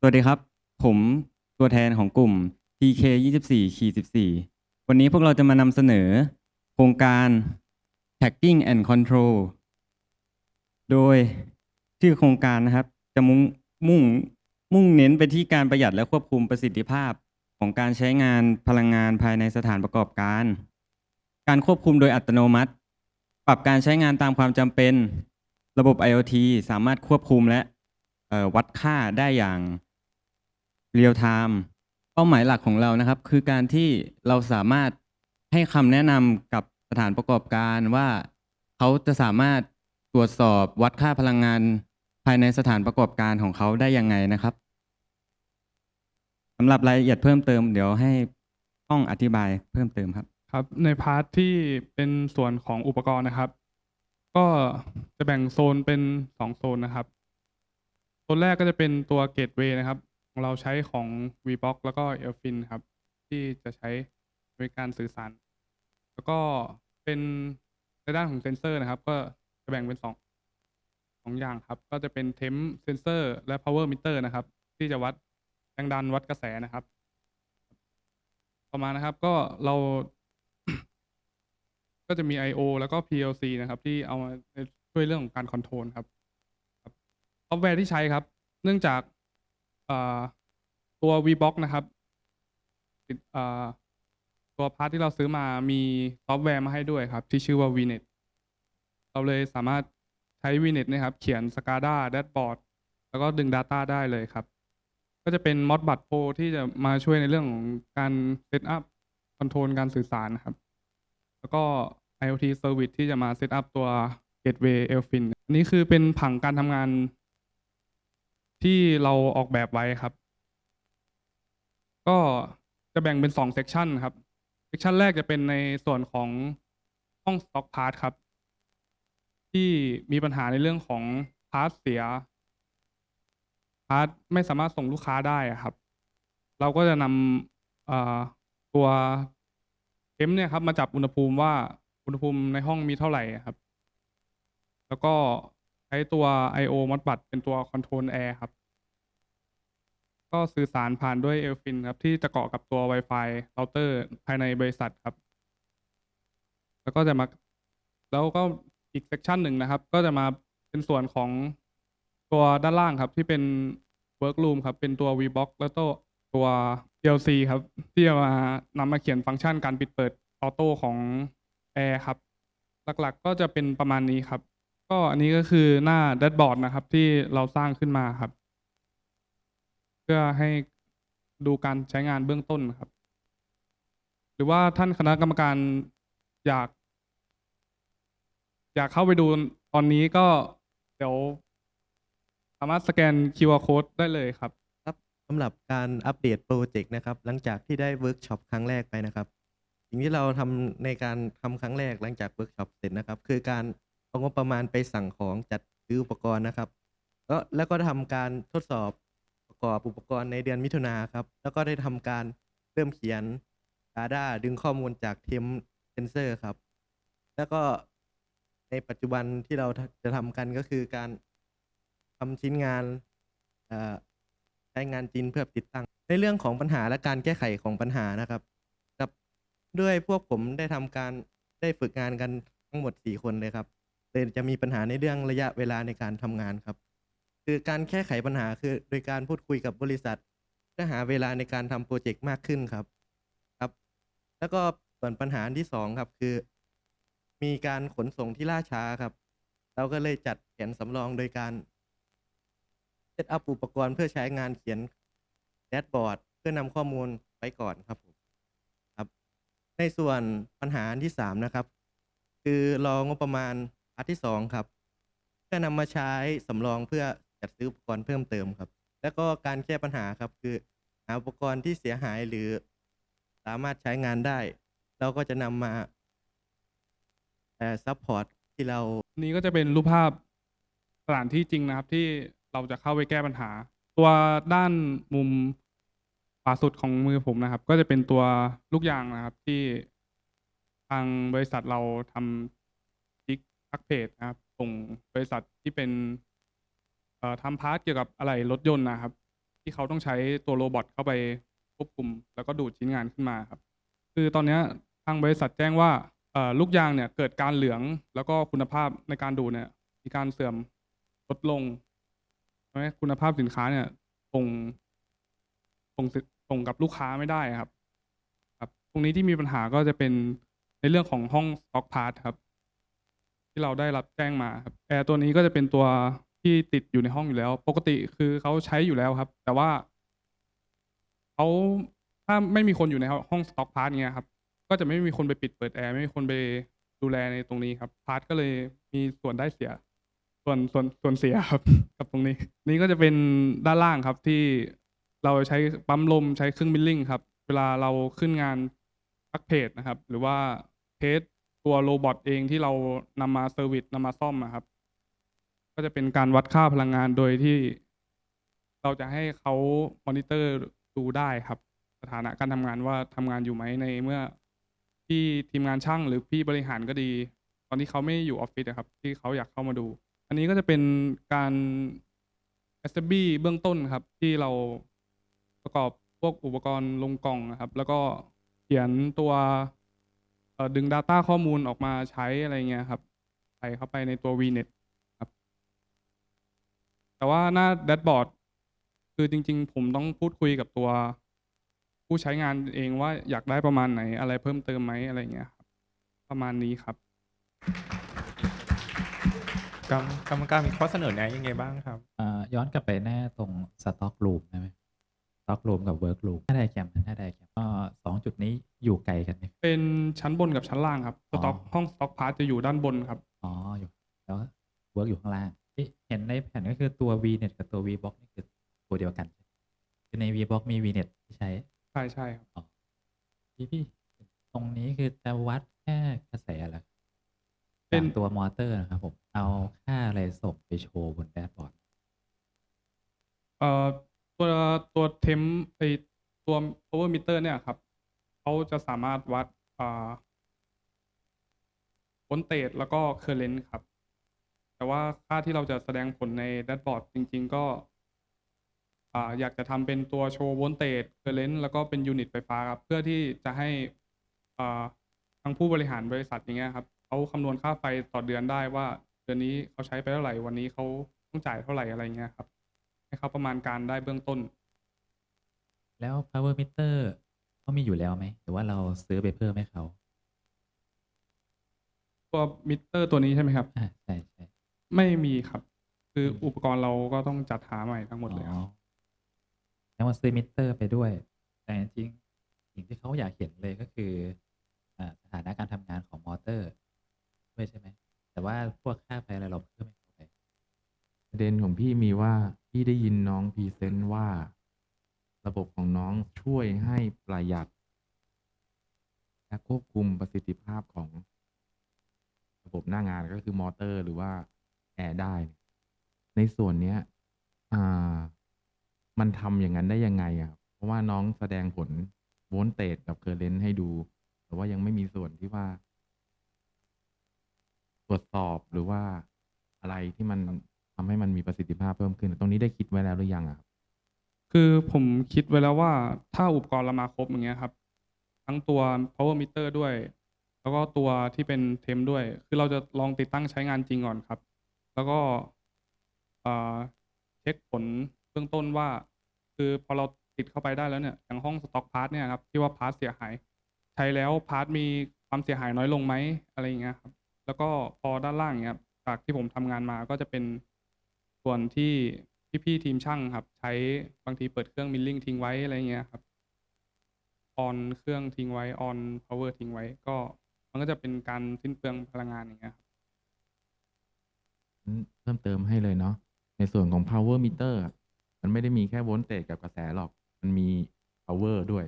สวัสดีครับ ผมตัวแทนของกลุ่ม TK 24ขี14 วันนี้พวกเราจะมานำเสนอ โครงการ Tagging and Control โดยชื่อโครงการนะครับ จะมุ่งมุ่งมุ่งเน้นไปที่การประหยัดและควบคุมประสิทธิภาพของการใช้งานพลังงานภายในสถานประกอบการ การควบคุมโดยอัตโนมัติ ปรับการใช้งานตามความจำเป็น ระบบ IoT สามารถควบคุมและวัดค่าได้อย่าง เรียลไทม์เป้าหมายหลักของเรานะครับ คือการที่เราสามารถให้คำแนะนำกับสถานประกอบการว่าเขาจะสามารถตรวจสอบวัดค่าพลังงานภายในสถานประกอบการของเขาได้ยังไงนะครับสำหรับรายละเอียดเพิ่มเติม เดี๋ยวให้ห้องอธิบายเพิ่มเติมครับ ครับ ในพาร์ทที่เป็นส่วนของอุปกรณ์นะครับ ก็จะแบ่งโซนเป็นสองโซนนะครับโซนแรกก็จะเป็นตัวเกตเวย์นะครับ ของเราใช้ของ VBox แล้วก็ e l f i n ครับ ที่จะใช้ในการสื่อสาร แล้วก็เป็นในด้านของเซนเซอร์นะครับ ก็จะแบ่งเป็นสองสองอย่างครับ ก็จะเป็นเทมเซนเซอร์และ power meter นะครับ ที่จะวัดแรงดันวัดกระแสนะครับ ต่อมานะครับก็เรา ก็จะมี I/O แล้วก็ PLC นะครับ ที่เอามาช่วยเรื่องของการคอนโทรลครับซอฟต์แวร์ที่ใช้ครับ เนื่องจาก ตัว VBox นะครับตัวพาร์ทที่เราซื้อมามีซอฟต์แวร์มาให้ด้วยครับ ที่ชื่อว่า VNet เราเลยสามารถใช้ VNet นะครับ เขียน SCADA dashboard แล้วก็ดึง Data ได้เลยครับ ก็จะเป็น Modbus Pro ที่จะมาช่วยในเรื่องของการเซตอัพคอนโทรลการสื่อสารนะครับ แล้วก็ IoT Service ที่จะมาเซตอัพตัว Gateway Elfin นนี้คือเป็นผังการทำงาน ที่เราออกแบบไว้ครับ ก็จะแบ่งเป็นสองเซ c ชันครับเซ c ชันแรกจะเป็นในส่วนของห้อง Stock Part ครับ ที่มีปัญหาในเรื่องของพาร์ทเสียพาร์ทไม่สามารถส่งลูกค้าได้อะครับ เราก็จะนำตัวเทมเนี่ยครับ มาจับอุณหภูมิว่าอุณหภูมิในห้องมีเท่าไหร่ครับ แล้วก็ ใช้ตัว I/O Modbus เป็นตัว Control Air ครับ ก็สื่อสารผ่านด้วย Elfin ครับ ที่จะเกาะกับตัว Wi-Fi router ภายในบริษัทครับ แล้วก็จะมา แล้วก็อีกเซ c ชันหนึ่งนะครับ ก็จะมาเป็นส่วนของตัวด้านล่างครับ ที่เป็น Workroom ครับ เป็นตัว VBox แล้วก็ตัว PLC ครับ ที่จะมานำมาเขียนฟังก์ชันการปิดเปิดออโต้ของ Air ครับ หลักๆก็จะเป็นประมาณนี้ครับ ก็อันนี้ก็คือหน้าแดชบอร์ดนะครับ ที่เราสร้างขึ้นมาครับ เพื่อให้ดูการใช้งานเบื้องต้นครับ หรือว่าท่านคณะกรรมการอยาก อยากเข้าไปดูตอนนี้ก็เดี๋ยว สามารถสแกน QR code ได้เลยครับ ครับสำหรับการอัปเดตโปรเจกต์นะครับ หลังจากที่ได้เวิร์กช็อปครั้งแรกไปนะครับสิ่งที่เราทำในการทำครั้งแรกหลังจากเวิร์กช็อปเสร็จนะครับ คือการ เอางบประมาณไปสั่งของจัดซื้ออุปกรณ์นะครับก็แล้วก็ทำการทดสอบประกอบอุปกรณ์ในเดือนมิถุนาครับ แล้วก็ได้ทำการเริ่มเขียน Data ดึงข้อมูลจากเทมเซนเซอร์ครับ แล้วก็ในปัจจุบันที่เราจะทำกันก็คือการทำชิ้นงานเอ่อใช้งานจริงเพื่อติดตั้ง ในเรื่องของปัญหาและการแก้ไขของปัญหานะครับครับ ด้วยพวกผมได้ทำการได้ฝึกงานกันทั้งหมด 4 คนเลยครับ เลยจะมีปัญหาในเรื่องระยะเวลาในการทำงานครับ คือการแก้ไขปัญหาคือโดยการพูดคุยกับบริษัทเพื่อหาเวลาในการทำโปรเจกต์มากขึ้นครับครับ แล้วก็ส่วนปัญหาที่สองครับคือ มีการขนส่งที่ล่าช้าครับ เราก็เลยจัดแผนสำรองโดยการเซตอัพอุปกรณ์เพื่อใช้งานเขียนแดชบอร์ดเพื่อนำข้อมูลไว้ก่อนครับผมครับ ในส่วนปัญหาที่สามนะครับ คือรองบประมาณ อันที่สองครับ เพื่อนำมาใช้สำรองเพื่อจัดซื้ออุปกรณ์เพิ่มเติมครับ แล้วก็การแก้ปัญหาครับคือหาอุปกรณ์ที่เสียหายหรือสามารถใช้งานได้ เราก็จะนำมาเอ่ซัพพอร์ตที่เรา นี่ก็จะเป็นรูปภาพสถานที่จริงนะครับ ที่เราจะเข้าไปแก้ปัญหา ตัวด้านมุมขวาสุดของมือผมนะครับ ก็จะเป็นตัวลูกยางนะครับ ที่ทางบริษัทเราทำ พักเพจนะครับส่งบริษัทที่เป็นเอ่อทำพาร์ทเกี่ยวกับอะไหล่รถยนต์นะครับ ที่เขาต้องใช้ตัวโรบอทเข้าไปควบคุม แล้วก็ดูดชิ้นงานขึ้นมาครับ คือตอนเนี้ยทางบริษัทแจ้งว่าเอ่อลูกยางเนี่ยเกิดการเหลืองแล้วก็คุณภาพในการดูดเนี่ยมีการเสื่อมลดลงทำให้คุณภาพสินค้าเนี่ยส่งส่งสิส่งกับลูกค้าไม่ได้ครับ ครับ ตรงนี้ที่มีปัญหาก็จะเป็นในเรื่องของห้องสต็อกพาร์ทครับ ที่เราได้รับแจ้งมาครับแอร์ตัวนี้ก็จะเป็นตัวที่ติดอยู่ในห้องอยู่แล้ว ปกติคือเขาใช้อยู่แล้วครับ แต่ว่าเขาถ้าไม่มีคนอยู่ในห้องสต็อกพาร์ทเงี้ยครับ ก็จะไม่มีคนไปปิดเปิดแอร์ไม่มีคนไปดูแลในตรงนี้ครับพาร์ทก็เลยมีส่วนได้เสีย ส่วนส่วนส่วนเสียครับ กับตรงนี้ นี่ก็จะเป็นด้านล่างครับที่เราใช้ปั๊มลมใช้เครื่องมิลลิ่งครับ เวลาเราขึ้นงานพักเพจนะครับ หรือว่าเทส ตัวโรบอทเองที่เรานำมาเซอร์วิสนำมาซ่อมนะครับ ก็จะเป็นการวัดค่าพลังงานโดยที่เราจะให้เขามอนิเตอร์ดูได้ครับ สถานะการทำงานว่าทำงานอยู่ไหมในเมื่อที่ทีมงานช่างหรือพี่บริหารก็ดี ตอนที่เขาไม่อยู่ออฟฟิศนะครับ ที่เขาอยากเข้ามาดู อันนี้ก็จะเป็นการ assembly เบื้องต้นครับ ที่เราประกอบพวกอุปกรณ์ลงกล่องนะครับ แล้วก็เขียนตัว ดึง Data ข้อมูลออกมาใช้อะไรเงี้ยครับ ใส่เข้าไปในตัว VNet ครับ แต่ว่าหน้าแดชบอร์ดคือจริง ๆ ผมต้องพูดคุยกับตัวผู้ใช้งานเองว่าอยากได้ประมาณไหน อะไรเพิ่มเติมไหมอะไรเงี้ยครับประมาณนี้ครับกรรมกรรมการมีข้อเสนอแนะยังไงบ้างครับ อ่าย้อนกลับไปหน้าตรงสต็อกรูมได้ไหมส ต็อกรูมกับเวิร์กรูมหน้าไดแกรมหน้าไดแกรมก็สองจุดนี้อยู่ไกลกันไหมเป็นชั้นบนกับชั้นล่างครับสต็อกอ๋อห้องสต็อกพาร์ทจะอยู่ด้านบนครับอ๋ออยู่แล้วเวิร์กอยู่ข้างล่างที่เห็นในแผ่นก็คือตัว VNet กับตัว VBox นี่คือตัวเดียวกันคือใน VBox มี VNet ที่ใช้ใช่ใช่ครับอ๋อพี่พี่ตรงนี้คือจะวัดแค่กระแสเหรอเป็จานกตัวมอเตอร์นะครับผมเอาค่าอะไรส่งไปโชว์บนแดชบอร์ดเอ่อ ตัวตัวเทมไอตัว power meter เนี่ยครับเขาจะสามารถวัดอ่า voltage แล้วก็ current ครับ แต่ว่าค่าที่เราจะแสดงผลในแดชบอร์ดจริง ๆ ก็อ่าอยากจะทำเป็นตัวโชว์ voltage current แล้วก็เป็นยูนิตไฟฟ้าครับ เพื่อที่จะให้อ่าทางผู้บริหารบริษัทอย่างเงี้ยครับเขาคำนวณค่าไฟต่อเดือนได้ว่าเดือนนี้เขาใช้ไปเท่าไหร่วันนี้เขาต้องจ่ายเท่าไหร่อะไรเงี้ยครับ ให้เขาประมาณการได้เบื้องต้น แล้ว power meter เขามีอยู่แล้วไหมหรือว่าเราซื้อไปเพิ่มให้เขาตัวมิเตอร์ตัวนี้ใช่ไหมครับ อ่าใช่ใช่ไม่มีครับ คืออมอุปกรณ์เราก็ต้องจัดหาใหม่ทั้งหมดเลยคอ๋รัอบแล้วมาซื้อมิเตอร์ไปด้วย แต่จริงๆสิ่งที่เขาอยากเห็นเลยก็คืออ่าสถานะการทำงานของมอเตอร์ด้วยใช่ไหมแต่ว่าพวกค่าไฟอะไรเราเพิ่มให้เขาไประเด็นของพี่มีว่าพี่ได้ยินน้องพรีเซนต์ว่า ระบบของน้องช่วยให้ประหยัด และควบคุมประสิทธิภาพของ ระบบหน้างานก็คือมอเตอร์ หรือว่าแอร์ได้ ในส่วนเนี้ยอ่า มันทำอย่างนั้นได้ยังไงอะครับเพราะว่าน้องแสดงผลโวลเตจกับเคอร์เรนต์ให้ดู แต่ว่ายังไม่มีส่วนที่ว่า ตรวจสอบหรือว่าอะไรที่มัน ทำให้มันมีประสิทธิภาพเพิ่มขึ้น ตรงนี้ได้คิดไว้แล้วหรือยังอะครับคือผมคิดไว้แล้วว่าถ้าอุปกรณ์เรามาครบอย่างเงี้ยครับ ทั้งตัว power meter ด้วย แล้วก็ตัวที่เป็นเทมด้วย คือเราจะลองติดตั้งใช้งานจริงก่อนครับ แล้วก็เอ่อเช็คผลเบื้องต้นว่า คือพอเราติดเข้าไปได้แล้วเนี่ยอย่างห้องสต็อกพาร์ทเนี่ยครับที่ว่าพาร์ทเสียหายใช้แล้วพาร์ทมีความเสียหายน้อยลงไหมอะไรอย่างเงี้ยครับ แล้วก็พอด้านล่างเนี่ยครับจากที่ผมทำงานมาก็จะเป็น ส่วนที่พี่ๆทีมช่างครับ ใช้บางทีเปิดเครื่องมิลลิ่งทิ้งไว้อะไรเงี้ยครับออนเครื่องทิ้งไว้ออนพาวเวอร์ทิ้งไว้ ก็มันก็จะเป็นการสิ้นเปลืองพลังงานอย่างเงี้ยครับเพิ่มเติมให้เลยเนาะในส่วนของ power meter มันไม่ได้มีแค่โวลเตจกับกระแสหรอก มันมี power ด้วย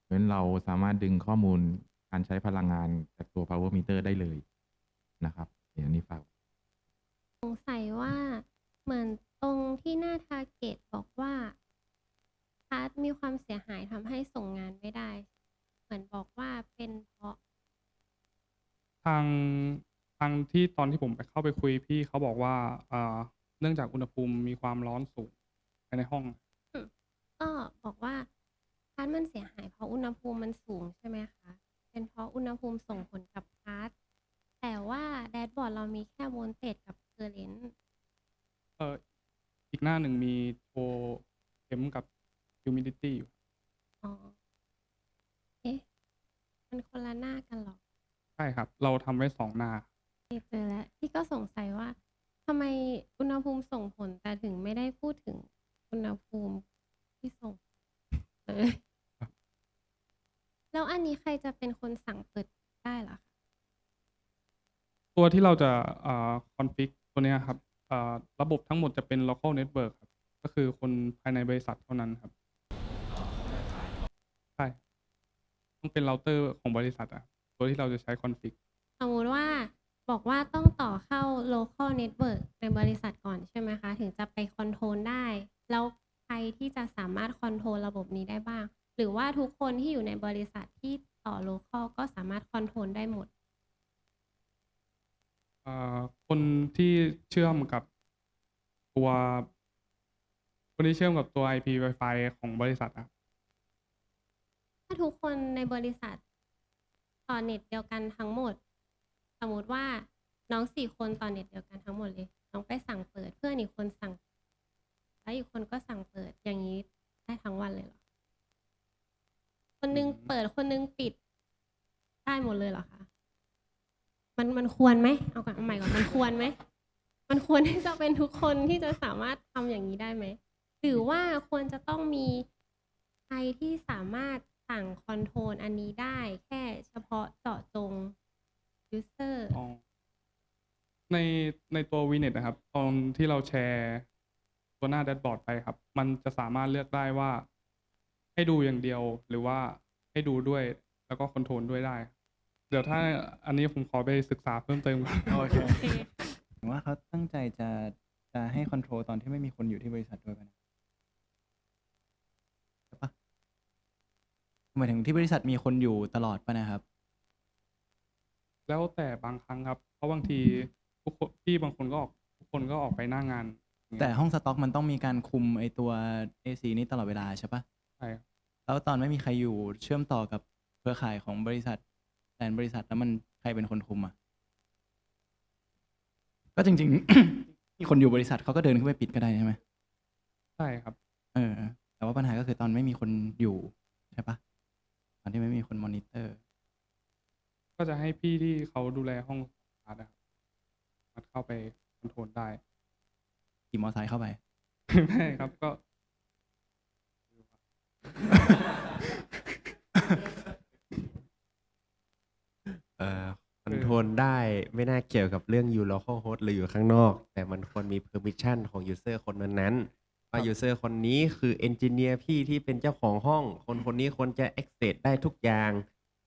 เพราะฉะนั้นเราสามารถดึงข้อมูลการใช้พลังงานจากตัว power meter ได้เลยนะครับเดี๋ยวนี้ฝากสงสัยว่า เหมือนตรงที่หน้าทาร์เก็ตบอกว่าพาร์ทมีความเสียหายทำให้ส่งงานไม่ได้ เหมือนบอกว่าเป็นเพราะ ทางทางที่ตอนที่ผมไปเข้าไปคุยพี่เขาบอกว่าเอ่อเนื่องจากอุณหภูมิมีความร้อนสูงภายในห้อง ก็บอกว่าพาร์ทมันเสียหายเพราะอุณหภูมิมันสูงใช่ไหมคะ เป็นเพราะอุณหภูมิส่งผลกับพาร์ทแต่ว่าแดชบอร์ดเรามีแค่โวลเตจกับเคอร์เรนต์ เอออีกหน้าหนึ่งมีโชว์เข็มกับ humidity อยู่ อ๋อ เอ๊ะ มันคนละหน้ากันเหรอใช่ครับ เราทำไว้สองหน้า เจอแล้วพี่ก็สงสัยว่าทำไมอุณหภูมิส่งผลแต่ถึงไม่ได้พูดถึงอุณหภูมิที่ส่งเลยแล้วอันนี้ใครจะเป็นคนสั่งเปิดได้เหรอคะตัวที่เราจะเอ่อ config ตัวเนี้ยครับเอ่อ ระบบทั้งหมดจะเป็น local network ครับ ก็คือคนภายในบริษัทเท่านั้นครับใช่ต้องเป็นเราเตอร์ของบริษัทอะตัวที่เราจะใช้ config สมมติว่าบอกว่าต้องต่อเข้า local network ในบริษัทก่อนใช่ไหมคะ ถึงจะไปคอนโทรลได้ แล้วใครที่จะสามารถคอนโทรลระบบนี้ได้บ้าง หรือว่าทุกคนที่อยู่ในบริษัทที่ต่อ local ก็สามารถคอนโทรลได้หมด คนที่เชื่อมกับตัว คนที่เชื่อมกับตัว IP Wi-Fi ของบริษัทอะถ้าทุกคนในบริษัทต่อเน็ตเดียวกันทั้งหมด สมมติว่าน้องสี่คนต่อเน็ตเดียวกันทั้งหมดเลย น้องไปสั่งเปิดเพื่อนอีกคนสั่ง แล้วอีกคนก็สั่งเปิดอย่างนี้ได้ทั้งวันเลยเหรอ คนนึงเปิดคนนึงปิดได้หมดเลยเหรอคะ มันมันควรไหมเอาก่อนเอาใหม่ก่อนมันควรไหมมันควรที่จะเป็นทุกคนที่จะสามารถทำอย่างนี้ได้ไหมหรือว่าควรจะต้องมีใครที่สามารถสั่งคอนโทรลอันนี้ได้ แค่เฉพาะเจาะจง user อ๋อในในตัว VNet นะครับ ตอนที่เราแชร์ตัวหน้าแดชบอร์ดไปครับ มันจะสามารถเลือกได้ว่า ให้ดูอย่างเดียวหรือว่าให้ดูด้วยแล้วก็คอนโทรลด้วยได้ เดี๋ยวถ้าอันนี้ผมขอไปศึกษาเพิ่มเติมก่อนโอเคโอเคผมว่าเขาตั้งใจจะจะให้คอนโทรลตอนที่ไม่มีคนอยู่ที่บริษัทด้วยป่ะนะใช่ปะหมายถึงที่บริษัทมีคนอยู่ตลอดป่ะนะครับ แล้วแต่บางครั้งครับ เพราะบางทีทุกคนพี่บางคนก็ออกทุกคนก็ออกไปหน้างานอย่างเงี้ยแต่ห้องสต็อกมันต้องมีการคุมไอตัว AC นี้ตลอดเวลาใช่ปะใช่ครับแล้วตอนไม่มีใครอยู่เชื่อมต่อกับเครือข่ายของบริษัท แทนบริษัทแล้วมันใครเป็นคนคุมอะ ก็จริงๆ มีคนอยู่บริษัทเขาก็เดินขึ้นไปปิดก็ได้ใช่ไหมใช่ครับ เออ แต่ว่าปัญหาก็คือตอนไม่มีคนอยู่ใช่ปะตอนที่ไม่มีคนมอนิเตอร์ ก็จะให้พี่ที่เขาดูแลห้องสตาร์ทนะครับสามารถเข้าไปคอนโทรลได้ขี่มอเตอร์ไซค์เข้าไป ไม่ครับก็ เอ่อคอนโทรลได้ไม่น่าเกี่ยวกับเรื่องอยู่ local host หรืออยู่ข้างนอก แต่มันควรมี permission ของ user คนนั้นๆว่า user คนนี้คือ engineer พี่ที่เป็นเจ้าของห้อง คนคนนี้ควรจะ access ได้ทุกอย่าง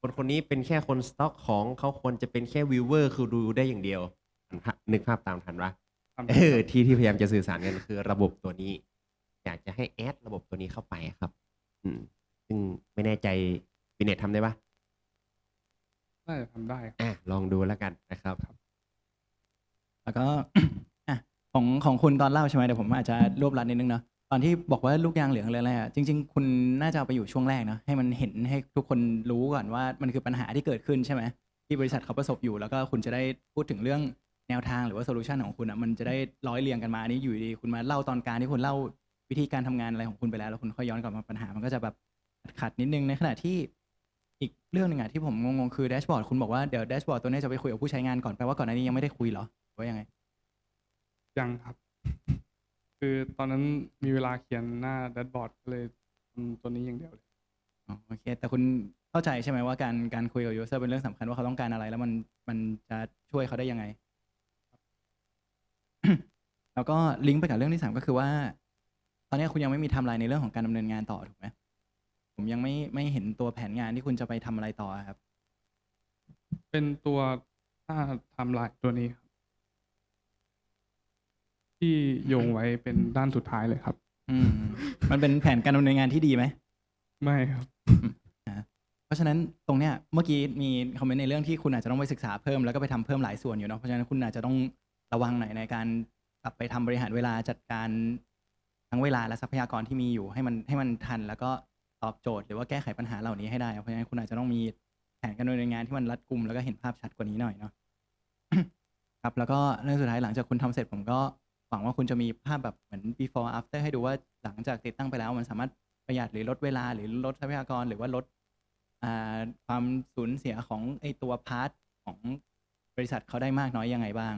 คนคนนี้เป็นแค่คน stock ของเขาควรจะเป็นแค่ viewer คือดูได้อย่างเดียวทันภาพนึกภาพตามทันปะทำเออที่ที่พยายามจะสื่อสารกันคือระบบตัวนี้ อยากจะให้แอดระบบตัวนี้เข้าไปครับ อืม ซึ่งไม่แน่ใจบิเน็ตทำได้ปะ น่าจะทำได้ครับ อะลองดูแล้วกันนะครับ แล้วก็ อะของของคุณตอนเล่าใช่ไหมเดี๋ยวผมอาจจะรวบรัดนิดนึงเนาะตอนที่บอกว่าลูกยางเหลืองเลยอะไรอะจริง ๆ คุณน่าจะเอาไปอยู่ช่วงแรกเนาะให้มันเห็นให้ทุกคนรู้ก่อนว่ามันคือปัญหาที่เกิดขึ้นใช่ไหมที่บริษัทเขาประสบอยู่แล้วก็คุณจะได้พูดถึงเรื่องแนวทางหรือว่าโซลูชันของคุณอะมันจะได้ร้อยเรียงกันมาอันนี้อยู่ดีคุณมาเล่าตอนกลารที่คุณเล่าวิธีการทำงานอะไรของคุณไปแล้วแล้วคุณค่อยย้อนกลับมาปัญหามันก็จะแบบขัดๆนิดนึงในขณะที่ อีกเรื่องหนึ่งอะที่ผมงงๆคือแดชบอร์ดคุณบอกว่าเดี๋ยวแดชบอร์ดตัวนี้จะไปคุยกับผู้ใช้งานก่อนแปลว่าก่อนหน้านี้ยังไม่ได้คุยเหรอหรือว่ายังไง ยังครับ คือตอนนั้นมีเวลาเขียนหน้าแดชบอร์ดก็เลยทำตัวนี้อย่างเดียวเลยอ๋อโอเค แต่คุณเข้าใจใช่ไหมว่าการการคุยกับยูเซอร์เป็นเรื่องสำคัญว่าเขาต้องการอะไร แล้วมันมันจะช่วยเขาได้ยังไง แล้วก็ลิงก์ไปกับเรื่องที่สามก็คือว่า ตอนนี้คุณยังไม่มีไทำลายในเรื่องของการดำเนินงานต่อถูกไหม ผมยังไม่ไม่เห็นตัวแผนงานที่คุณจะไปทำอะไรต่อครับ เป็นตัวหน้าไทำลายตัวนี้ครับ ที่โยงไว้เป็นด้านสุดท้ายเลยครับ อืม มันเป็นแผนการดำเนินงานที่ดีไหม ไม่ครับ เพราะฉะนั้นตรงเนี้ยเมื่อกี้มีคอมเมนต์ในเรื่องที่คุณอาจจะต้องไปศึกษาเพิ่มแล้วก็ไปทำเพิ่มหลายส่วนอยู่เนาะเพราะฉะนั้นคุณอาจจะต้องระวังหน่อยในการกลับไปทำบริหารเวลาจัดการทั้งเวลาและทรัพยากรที่มีอยู่ให้มันให้มันทัน แล้วก็ ตอบโจทย์หรือว่าแก้ไขปัญหาเหล่านี้ให้ได้ เพราะฉะนั้นคุณอาจจะต้องมีแผนการดำเนินงานที่มันรัดกุมแล้วก็เห็นภาพชัดกว่านี้หน่อยเนาะครับแล้วก็เรื่องสุดท้ายหลังจากคุณทำเสร็จผมก็หวังว่าคุณจะมีภาพแบบเหมือน before after ให้ดูว่าหลังจากติดตั้งไปแล้วมันสามารถประหยัดหรือลดเวลาหรือลดทรัพยากรหรือว่าลดาความสูญเสียของไอตัวพาร์ทของบริษัทเขาได้มากน้อยยังไงบ้าง